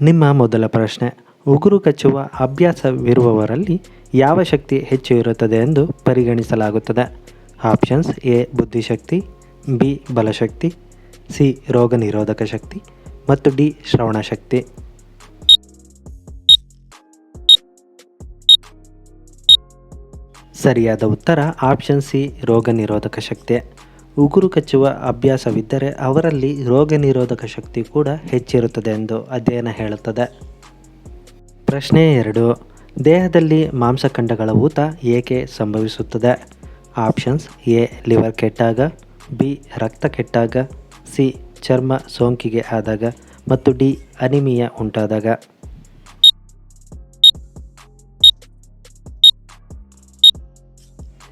ನಿಮ್ಮ ಮೊದಲ ಪ್ರಶ್ನೆ. ಉಗುರು ಕಚ್ಚುವ ಅಭ್ಯಾಸವಿರುವವರಲ್ಲಿ ಯಾವ ಶಕ್ತಿ ಹೆಚ್ಚು ಇರುತ್ತದೆ ಎಂದು ಪರಿಗಣಿಸಲಾಗುತ್ತದೆ. ಆಪ್ಷನ್ಸ್ ಎ, ಬುದ್ಧಿಶಕ್ತಿ, ಬಿ, ಬಲಶಕ್ತಿ, ಸಿ ರೋಗ ನಿರೋಧಕ ಶಕ್ತಿ ಮತ್ತು ಡಿ ಶ್ರವಣ ಶಕ್ತಿ ಸರಿಯಾದ ಉತ್ತರ ಆಪ್ಷನ್ ಸಿ ರೋಗ ನಿರೋಧಕ ಶಕ್ತಿ. ಉಗುರು ಕಚ್ಚುವ ಅಭ್ಯಾಸವಿದ್ದರೆ ಅವರಲ್ಲಿ ರೋಗ ನಿರೋಧಕ ಶಕ್ತಿ ಕೂಡ ಹೆಚ್ಚಿರುತ್ತದೆ ಎಂದು ಅಧ್ಯಯನ ಹೇಳುತ್ತದೆ. ಪ್ರಶ್ನೆ ಎರಡು. ದೇಹದಲ್ಲಿ ಮಾಂಸಖಂಡಗಳ ಊತ ಏಕೆ ಸಂಭವಿಸುತ್ತದೆ? Options A. ಲಿವರ್ ಕೆಟ್ಟಾಗ, ಬಿ. ರಕ್ತ ಕೆಟ್ಟಾಗ, ಸಿ. ಚರ್ಮ ಸೋಂಕಿಗೆ ಆದಾಗ, ಮತ್ತು ಡಿ. ಅನಿಮಿಯಾ ಉಂಟಾದಾಗ.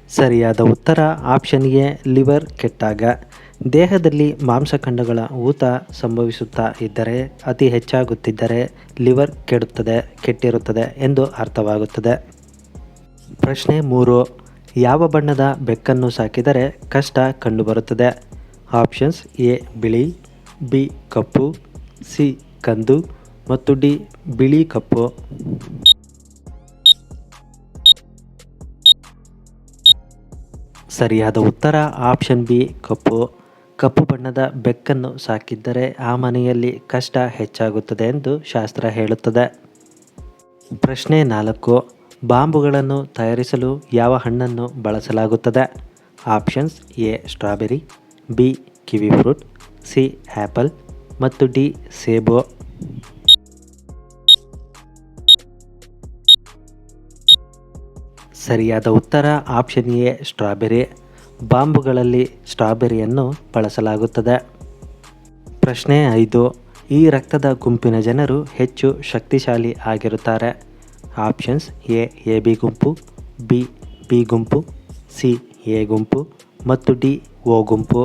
ಸರಿಯಾದ ಉತ್ತರ ಆಪ್ಷನ್ ಎ ಲಿವರ್ ಕೆಟ್ಟಾಗ. ದೇಹದಲ್ಲಿ ಮಾಂಸಖಂಡಗಳ ಊತ ಸಂಭವಿಸುತ್ತಾ ಇದ್ದರೆ ಅತಿ ಹೆಚ್ಚಾಗುತ್ತಿದ್ದರೆ ಲಿವರ್ ಕೆಡುತ್ತದೆ, ಕೆಟ್ಟಿರುತ್ತದೆ ಎಂದು ಅರ್ಥವಾಗುತ್ತದೆ. ಪ್ರಶ್ನೆ ಮೂರು, ಯಾವ ಬಣ್ಣದ ಬೆಕ್ಕನ್ನು ಸಾಕಿದರೆ ಕಷ್ಟ ಕಂಡುಬರುತ್ತದೆ? ಆಪ್ಷನ್ಸ್ ಎ, ಬಿಳಿ, ಬಿ, ಕಪ್ಪು, ಸಿ, ಕಂದು ಮತ್ತು ಡಿ, ಬಿಳಿ ಕಪ್ಪು. ಸರಿಯಾದ ಉತ್ತರ. ಆಪ್ಷನ್ ಬಿ, ಕಪ್ಪು. ಕಪ್ಪು ಬಣ್ಣದ ಬೆಕ್ಕನ್ನು ಸಾಕಿದ್ದರೆ ಆ ಮನೆಯಲ್ಲಿ ಕಷ್ಟ ಹೆಚ್ಚಾಗುತ್ತದೆ ಎಂದು ಶಾಸ್ತ್ರ ಹೇಳುತ್ತದೆ. ಪ್ರಶ್ನೆ ನಾಲ್ಕು, ಬಾಂಬುಗಳನ್ನು ತಯಾರಿಸಲು ಯಾವ ಹಣ್ಣನ್ನು ಬಳಸಲಾಗುತ್ತದೆ? Options A, strawberry, B, kiwi fruit, C apple ಮತ್ತು ಡಿ, ಸೇಬು. ಸರಿಯಾದ ಉತ್ತರ ಆಪ್ಷನ್ ಎ, ಸ್ಟ್ರಾಬೆರಿ. ಬಾಂಬುಗಳಲ್ಲಿ ಸ್ಟ್ರಾಬೆರಿಯನ್ನು ಬಳಸಲಾಗುತ್ತದೆ. ಪ್ರಶ್ನೆ ಐದು, ಈ ರಕ್ತದ ಗುಂಪಿನ ಜನರು ಹೆಚ್ಚು ಶಕ್ತಿಶಾಲಿ ಆಗಿರುತ್ತಾರೆ. ಆಪ್ಷನ್ಸ್ ಎ ಎ, ಬಿ ಗುಂಪು, ಬಿ ಬಿ ಗುಂಪು, ಸಿ, ಎ ಗುಂಪು ಮತ್ತು ಡಿ ಓ ಗುಂಪು.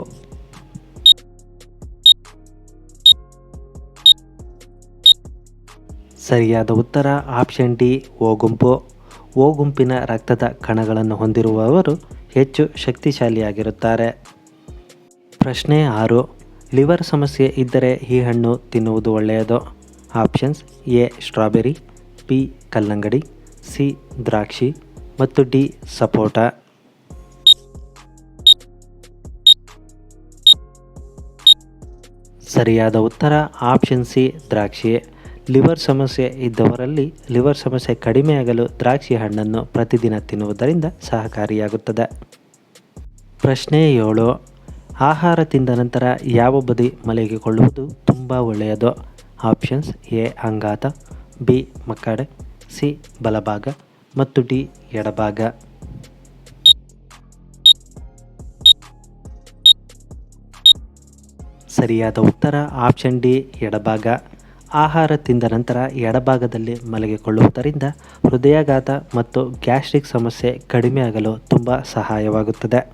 ಸರಿಯಾದ ಉತ್ತರ ಆಪ್ಷನ್ ಡಿ ಓ ಗುಂಪು. ಓ ಗುಂಪಿನ ರಕ್ತದ ಕಣಗಳನ್ನು ಹೊಂದಿರುವವರು ಹೆಚ್ಚು ಶಕ್ತಿಶಾಲಿಯಾಗಿರುತ್ತಾರೆ. ಪ್ರಶ್ನೆ ಆರು, ಲಿವರ್ ಸಮಸ್ಯೆ ಇದ್ದರೆ ಈ ಹಣ್ಣು ತಿನ್ನುವುದು ಒಳ್ಳೆಯದು? ಆಪ್ಷನ್ಸ್ ಎ, ಸ್ಟ್ರಾಬೆರಿ ಪಿ ಕಲ್ಲಂಗಡಿ, ಸಿ, ದ್ರಾಕ್ಷಿ ಮತ್ತು ಡಿ, ಸಪೋಟ. ಸರಿಯಾದ ಉತ್ತರ ಆಪ್ಷನ್ ಸಿ ದ್ರಾಕ್ಷಿ ಲಿವರ್ ಸಮಸ್ಯೆ ಇದ್ದವರಲ್ಲಿ ಲಿವರ್ ಸಮಸ್ಯೆ ಕಡಿಮೆಯಾಗಲು ದ್ರಾಕ್ಷಿ ಹಣ್ಣನ್ನು ಪ್ರತಿದಿನ ತಿನ್ನುವುದರಿಂದ ಸಹಕಾರಿಯಾಗುತ್ತದೆ. ಪ್ರಶ್ನೆ ಏಳು, ಆಹಾರ ತಿಂದ ನಂತರ ಯಾವ ಬದಿ ಮಲಗಿಕೊಳ್ಳುವುದು ತುಂಬ ಒಳ್ಳೆಯದು? ಆಪ್ಷನ್ಸ್ ಎ, ಅಂಗಾತ, ಬಿ, ಮಕ್ಕಡೆ, ಸಿ, ಬಲಭಾಗ ಮತ್ತು ಡಿ, ಎಡಭಾಗ. ಸರಿಯಾದ ಉತ್ತರ ಆಪ್ಷನ್ ಡಿ, ಎಡಭಾಗ. ಆಹಾರ ತಿಂದ ನಂತರ ಎಡಭಾಗದಲ್ಲಿ ಮಲಗಿಕೊಳ್ಳುವುದರಿಂದ ಹೃದಯಾಘಾತ ಮತ್ತು ಗ್ಯಾಸ್ಟ್ರಿಕ್ ಸಮಸ್ಯೆ ಕಡಿಮೆಯಾಗಲು ತುಂಬ ಸಹಾಯವಾಗುತ್ತದೆ.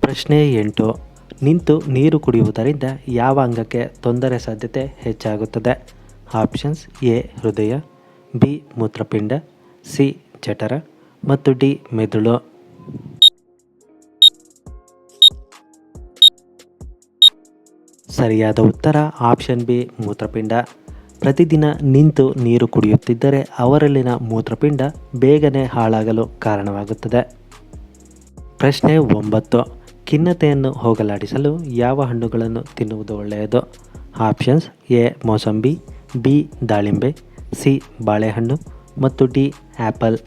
ಪ್ರಶ್ನೆ ಎಂಟು, ನಿಂತು ನೀರು ಕುಡಿಯುವುದರಿಂದ ಯಾವ ಅಂಗಕ್ಕೆ ತೊಂದರೆ ಸಾಧ್ಯತೆ ಹೆಚ್ಚಾಗುತ್ತದೆ? ಆಪ್ಷನ್ಸ್ ಎ, ಹೃದಯ, ಬಿ, ಮೂತ್ರಪಿಂಡ, ಸಿ, ಜಠರ ಮತ್ತು ಡಿ, ಮೆದುಳು. ಸರಿಯಾದ ಉತ್ತರ. ಆಪ್ಷನ್ ಬಿ, ಮೂತ್ರಪಿಂಡ. ಪ್ರತಿದಿನ ನಿಂತು ನೀರು ಕುಡಿಯುತ್ತಿದ್ದರೆ ಅವರಲ್ಲಿನ ಮೂತ್ರಪಿಂಡ ಬೇಗನೆ ಹಾಳಾಗಲು ಕಾರಣವಾಗುತ್ತದೆ. ಪ್ರಶ್ನೆ ಒಂಬತ್ತು. ಖಿನ್ನತೆಯನ್ನು ಹೋಗಲಾಡಿಸಲು ಯಾವ ಹಣ್ಣುಗಳನ್ನು ತಿನ್ನುವುದು ಒಳ್ಳೆಯದು? ಆಪ್ಷನ್ಸ್ ಎ, ಮೋಸಂಬಿ, ಬಿ, ದಾಳಿಂಬೆ, ಸಿ, ಬಾಳೆಹಣ್ಣು ಮತ್ತು ಡಿ ಆ್ಯಪಲ್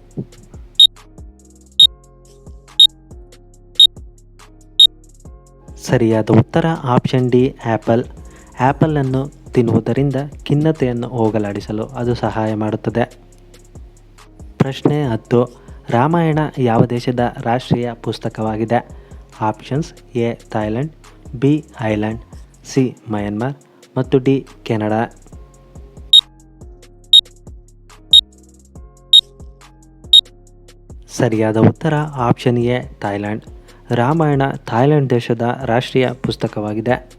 ಸರಿಯಾದ ಉತ್ತರ ಆಪ್ಷನ್ ಡಿ ಆ್ಯಪಲ್ ಆ್ಯಪಲನ್ನು ತಿನ್ನುವುದರಿಂದ ಖಿನ್ನತೆಯನ್ನು ಹೋಗಲಾಡಿಸಲು ಅದು ಸಹಾಯ ಮಾಡುತ್ತದೆ. ಪ್ರಶ್ನೆ ಹತ್ತು. ರಾಮಾಯಣ ಯಾವ ದೇಶದ ರಾಷ್ಟ್ರೀಯ ಪುಸ್ತಕವಾಗಿದೆ? Options A Thailand B island C Myanmar ಮತ್ತು ಡಿ ಕೆನಡಾ ಸರಿಯಾದ ಉತ್ತರ option A Thailand Ramayana Thailand ದೇಶದ ರಾಷ್ಟ್ರೀಯ ಪುಸ್ತಕವಾಗಿದೆ.